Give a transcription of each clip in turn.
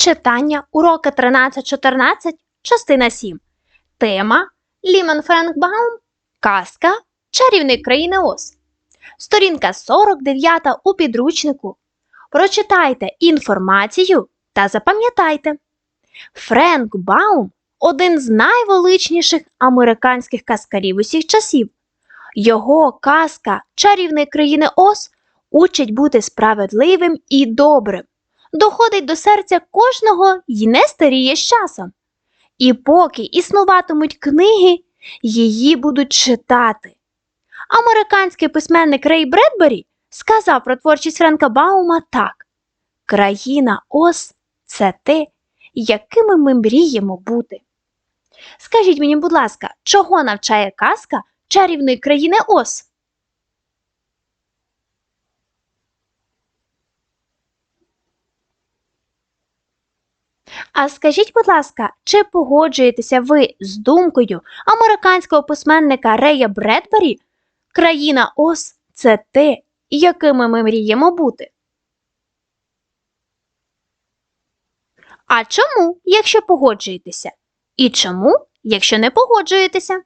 Читання уроки 13-14, частина 7. Тема Ліман Френкбаум. Казка Чарівник країни Оз. Сторінка 49 у підручнику. Прочитайте інформацію та запам'ятайте. Френк Баум один з найвеличніших американських казкарів усіх часів. Його казка Чарівник країни Оз учить бути справедливим і добрим доходить до серця кожного й не старіє з часом. І поки існуватимуть книги, її будуть читати. Американський письменник Рей Бредбері сказав про творчість Френка Баума так: Країна Оз це те, якими ми мріємо бути. Скажіть мені, будь ласка, чого навчає казка чарівної країни Оз? А скажіть, будь ласка, чи погоджуєтеся ви з думкою американського письменника Рея Бредбері? Країна Оз це те, якими ми мріємо бути. А чому, якщо погоджуєтеся? І чому, якщо не погоджуєтеся?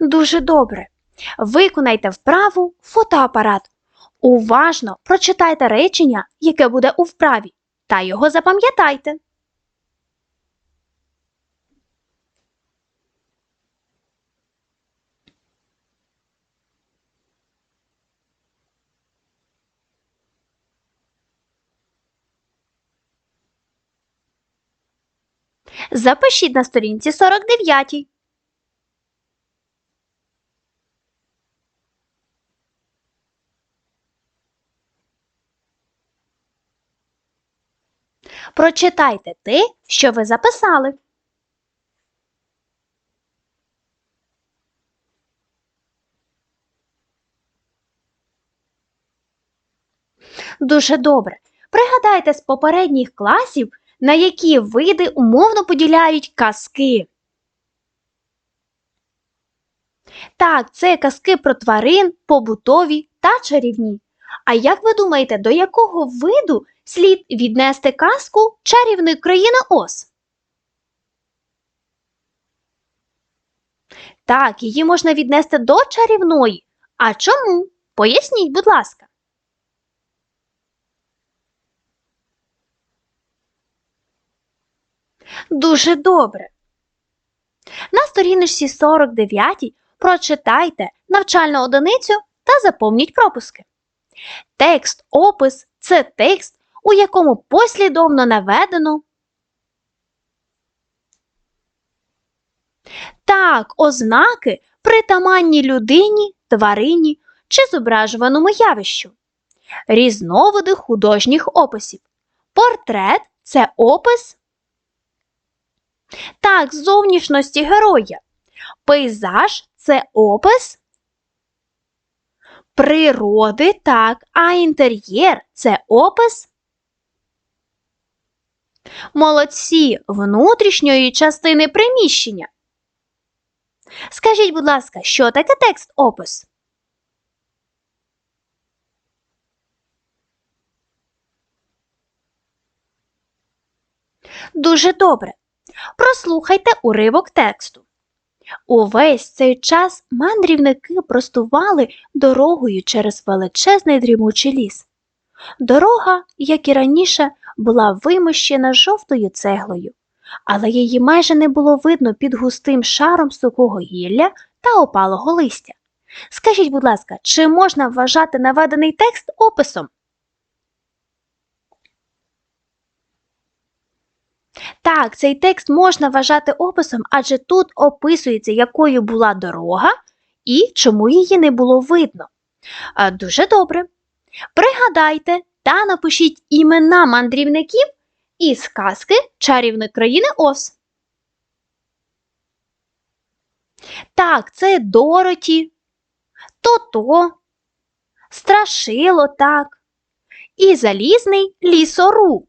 Дуже добре. Виконайте вправу фотоапарат. Уважно прочитайте речення, яке буде у вправі, та його запам'ятайте. Запишіть на сторінці 49. Прочитайте те, що ви записали. Дуже добре. Пригадайте з попередніх класів, на які види умовно поділяють казки. Так, це казки про тварин, побутові та чарівні. А як ви думаєте, до якого виду слід віднести казку чарівної країни Оз? Так, її можна віднести до чарівної. А чому? Поясніть, будь ласка. Дуже добре. На сторіночці 49 прочитайте навчальну одиницю та заповніть пропуски. Текст опис це текст, у якому послідовно наведено. Так, ознаки притаманні людині, тварині чи зображуваному явищу. Різновиди художніх описів. Портрет це опис. Так, зовнішності героя. Пейзаж це опис природи, так, а інтер'єр це опис. Молодці внутрішньої частини приміщення. Скажіть, будь ласка, що таке текст опис? Дуже добре. Прослухайте уривок тексту. Увесь цей час мандрівники простували дорогою через величезний дрімучий ліс. Дорога, як і раніше, була вимощена жовтою цеглою, але її майже не було видно під густим шаром сухого гілля та опалого листя. Скажіть, будь ласка, чи можна вважати наведений текст описом? Так, цей текст можна вважати описом, адже тут описується, якою була дорога і чому її не було видно. А, Дуже добре. Пригадайте та напишіть імена мандрівників із казки чарівної країни Оз. Так, це Дороті, Тото, Страшило, так, і залізний лісоруб.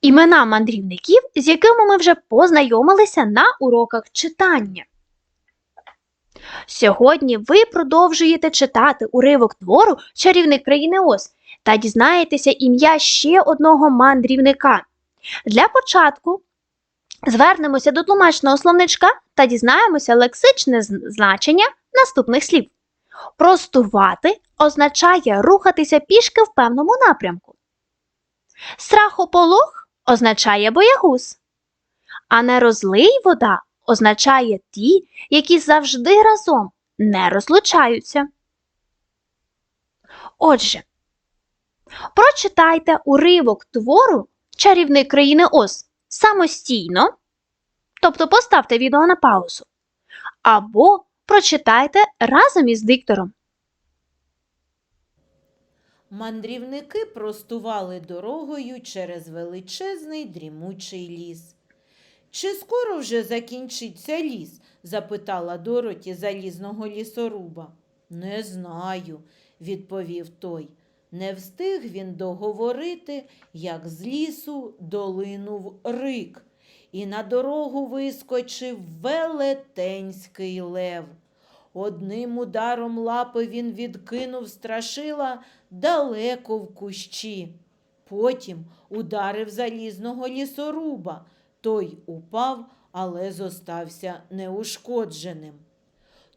імена мандрівників, з якими ми вже познайомилися на уроках читання. Сьогодні ви продовжуєте читати уривок твору Чарівник країни Оз та дізнаєтеся ім'я ще одного мандрівника. Для початку звернемося до тлумачного словничка та дізнаємося лексичне значення наступних слів. Простувати означає рухатися пішки в певному напрямку. Страхополох означає боягуз. А не розлий вода означає ті, які завжди разом не розлучаються. Отже, прочитайте уривок твору Чарівник країни Оз самостійно, тобто поставте відео на паузу, або прочитайте разом із диктором. Мандрівники простували дорогою через величезний дрімучий ліс. Чи скоро вже закінчиться ліс? запитала Дороті залізного лісоруба. Не знаю, відповів той. Не встиг він договорити, як з лісу долинув рик, і на дорогу вискочив велетенський лев. Одним ударом лапи він відкинув страшила далеко в кущі. Потім ударив залізного лісоруба. Той упав, але зостався неушкодженим.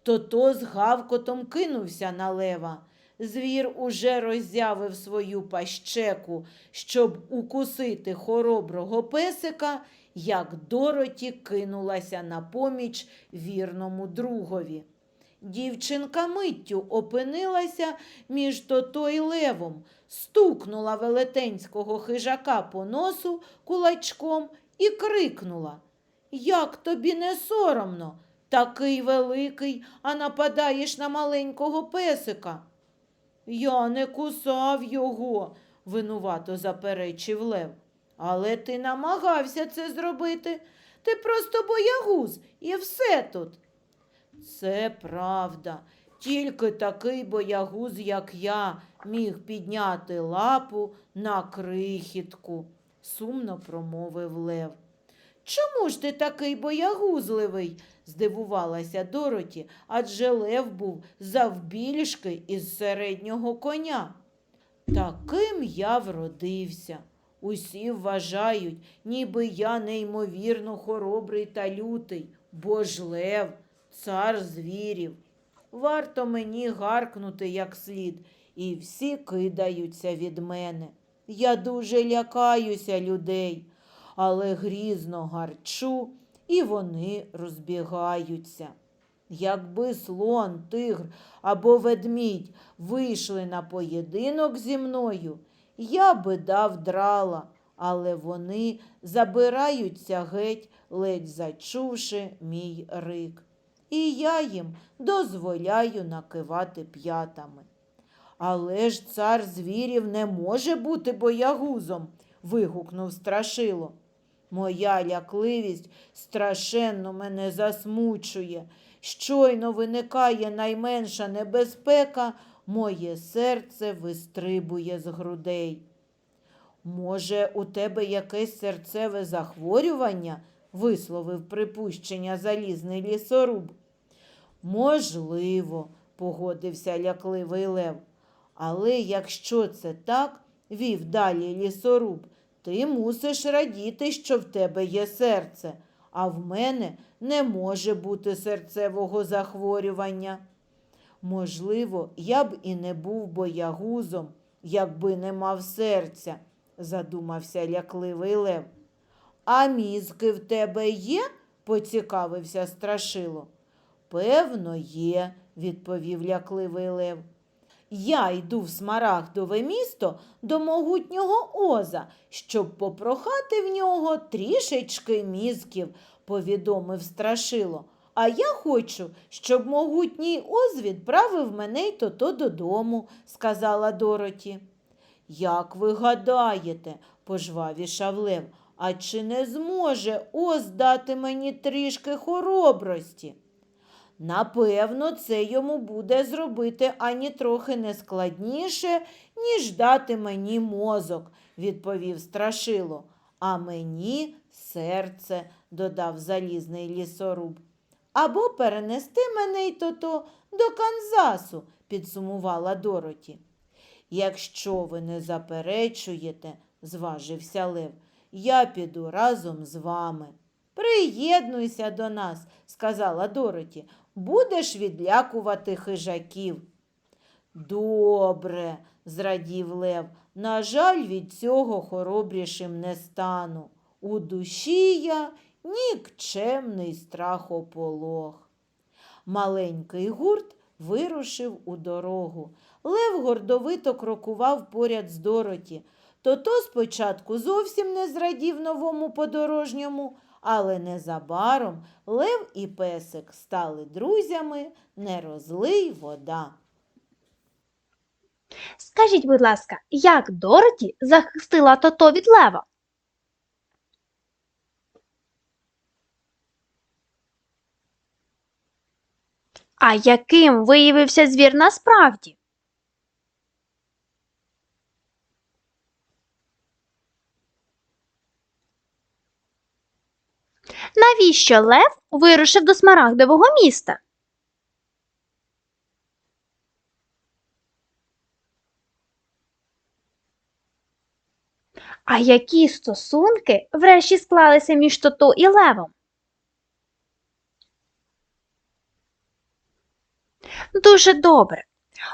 Тото з гавкотом кинувся на лева. Звір уже роззявив свою пащеку, щоб укусити хороброго песика, як Дороті кинулася на поміч вірному другові. Дівчинка миттю опинилася між тото й левом, стукнула велетенського хижака по носу кулачком і крикнула Як тобі не соромно? Такий великий, а нападаєш на маленького песика. Я не кусав його, винувато заперечив лев. Але ти намагався це зробити. Ти просто боягуз і все тут. Це правда. Тільки такий боягуз, як я, міг підняти лапу на крихітку, сумно промовив Лев. Чому ж ти такий боягузливий? здивувалася Дороті, адже Лев був завбільшки із середнього коня. Таким я вродився. Усі вважають, ніби я неймовірно хоробрий та лютий, бо ж лев, цар звірів. Варто мені гаркнути як слід, і всі кидаються від мене. Я дуже лякаюся людей, але грізно гарчу, і вони розбігаються. Якби слон, тигр або ведмідь вийшли на поєдинок зі мною, я би дав драла, але вони забираються геть, ледь зачувши мій рик. І я їм дозволяю накивати п'ятами. Але ж цар звірів не може бути боягузом, вигукнув страшило. Моя лякливість страшенно мене засмучує. Щойно виникає найменша небезпека, моє серце вистрибує з грудей. Може, у тебе якесь серцеве захворювання? висловив припущення залізний лісоруб. Можливо, погодився лякливий лев. Але якщо це так, вів далі лісоруб, ти мусиш радіти, що в тебе є серце, а в мене не може бути серцевого захворювання. Можливо, я б і не був боягузом, якби не мав серця, задумався лякливий лев. А мізки в тебе є? поцікавився страшило. Певно, є, відповів лякливий лев. Я йду в смарагдове місто до могутнього оза, щоб попрохати в нього трішечки мізків, повідомив страшило. А я хочу, щоб могутній оз відправив мене й то-то додому, сказала Дороті. Як ви гадаєте, пожвавішав лев, а чи не зможе оз дати мені трішки хоробрості? Напевно, це йому буде зробити ані трохи не складніше, ніж дати мені мозок, відповів страшило. а мені серце, додав залізний лісоруб. Або перенести мене й то-то до Канзасу, підсумувала Дороті. Якщо ви не заперечуєте, зважився Лев, я піду разом з вами. Приєднуйся до нас, сказала Дороті, будеш відлякувати хижаків. Добре, зрадів Лев. На жаль, від цього хоробрішим не стану. У душі я нікчемний страхополох. Маленький гурт вирушив у дорогу. Лев гордовито крокував поряд з Дороті. Тото спочатку зовсім не зрадів новому подорожньому, але незабаром Лев і песик стали друзями, не розлий вода. Скажіть, будь ласка, як Дороті захистила тото від лева? А яким виявився звір насправді? Навіщо Лев вирушив до Смарагдового міста? А які стосунки врешті склалися між Тото і Левом? Дуже добре.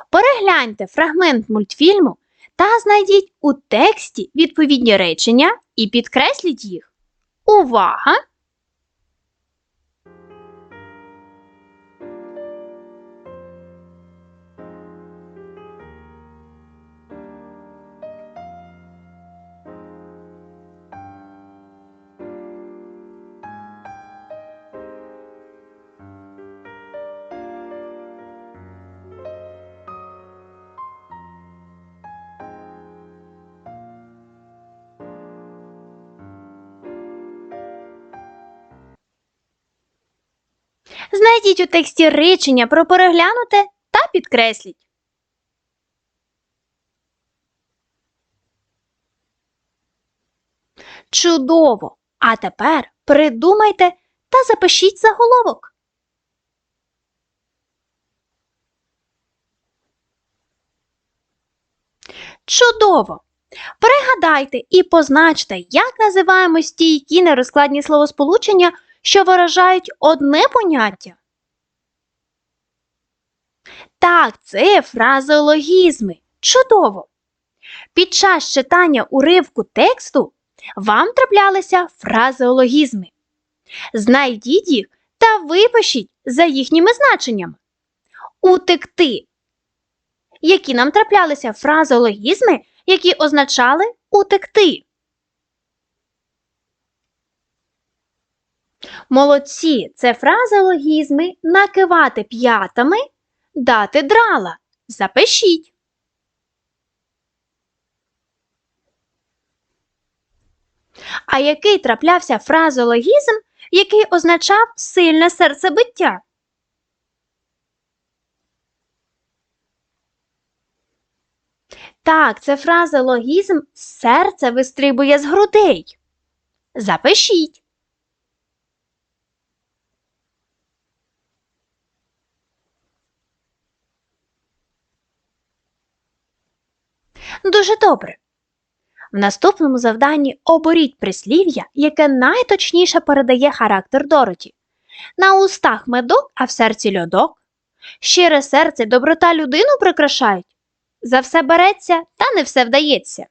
Перегляньте фрагмент мультфільму та знайдіть у тексті відповідні речення і підкресліть їх. Увага! Знайдіть у тексті речення про переглянуте та підкресліть. Чудово! А тепер придумайте та запишіть заголовок. Чудово! Пригадайте і позначте, як називаємо стійкі нерозкладні словосполучення, що виражають одне поняття. Так, це фразеологізми. Чудово! Під час читання уривку тексту вам траплялися фразеологізми. Знайдіть їх та випишіть за їхніми значеннями. Утекти. Які нам траплялися фразеологізми, які означали утекти. Молодці це фразеологізми накивати п'ятами, дати драла. Запишіть. А який траплявся фразеологізм, який означав сильне серцебиття? Так, це фразеологізм серце вистрибує з грудей. Запишіть. Дуже добре. В наступному завданні оберіть прислів'я, яке найточніше передає характер Дороті. На устах медок, а в серці льодок. Щире серце доброта людину прикрашають. За все береться, та не все вдається.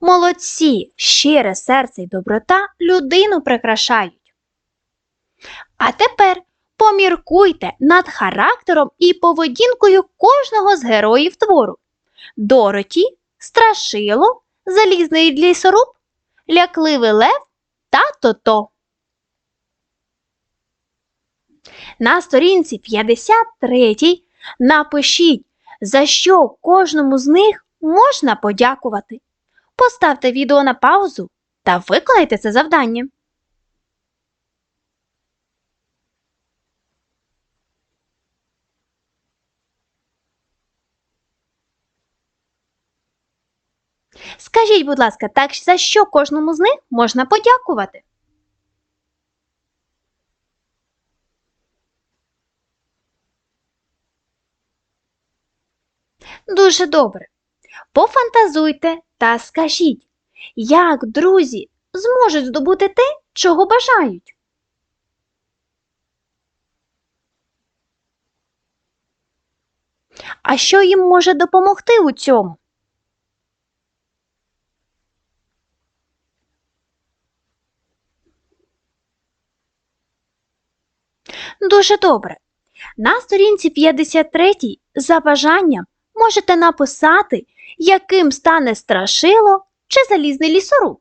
Молодці, щире серце й доброта людину прикрашають. А тепер поміркуйте над характером і поведінкою кожного з героїв твору. Дороті, Страшило, Залізний лісоруб, Лякливий лев та Тото. На сторінці 53 напишіть, за що кожному з них можна подякувати. Поставте відео на паузу та виконайте це завдання. Скажіть, будь ласка, так за що кожному з них можна подякувати? Дуже добре. Пофантазуйте та скажіть, як друзі зможуть здобути те, чого бажають. А що їм може допомогти у цьому? Дуже добре. На сторінці 53 за бажанням можете написати, яким стане страшило чи залізний лісоруб.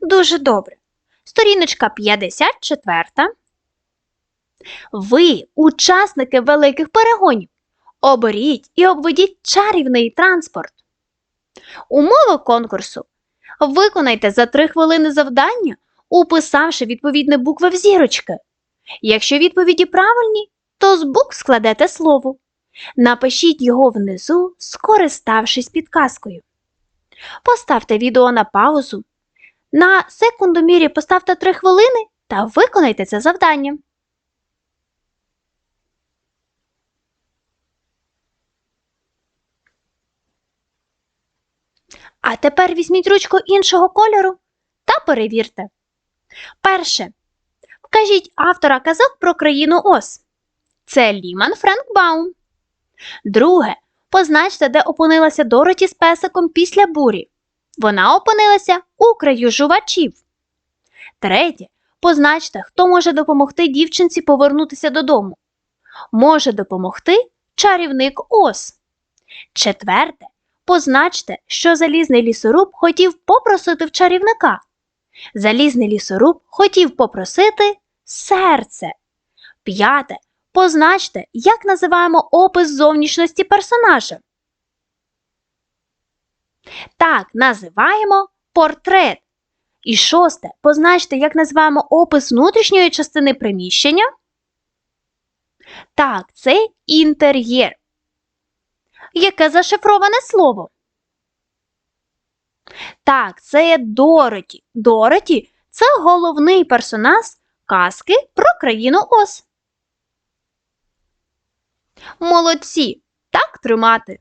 Дуже добре. Сторіночка 54. Ви, учасники великих перегонів, оберіть і обведіть чарівний транспорт. Умови конкурсу. Виконайте за 3 хвилини завдання, уписавши відповідні букви в зірочки. Якщо відповіді правильні, то з букв складете слово. Напишіть його внизу, скориставшись підказкою. Поставте відео на паузу. На секундомірі поставте 3 хвилини та виконайте це завдання. А тепер візьміть ручку іншого кольору та перевірте. Перше. Вкажіть автора казок про країну Оз. Це Ліман Френкбаум. Друге. Позначте, де опинилася Дороті з песиком після бурі. Вона опинилася у краю жувачів. Третє. Позначте, хто може допомогти дівчинці повернутися додому. Може допомогти чарівник Оз. Четверте. Позначте, що залізний лісоруб хотів попросити в чарівника. Залізний лісоруб хотів попросити серце. П'яте. Позначте, як називаємо опис зовнішності персонажа. Так, називаємо портрет. І шосте. Позначте, як називаємо опис внутрішньої частини приміщення. Так, це інтер'єр. Яке зашифроване слово? Так, це є Дороті. Дороті це головний персонаж казки про країну Оз. Молодці! Так тримати.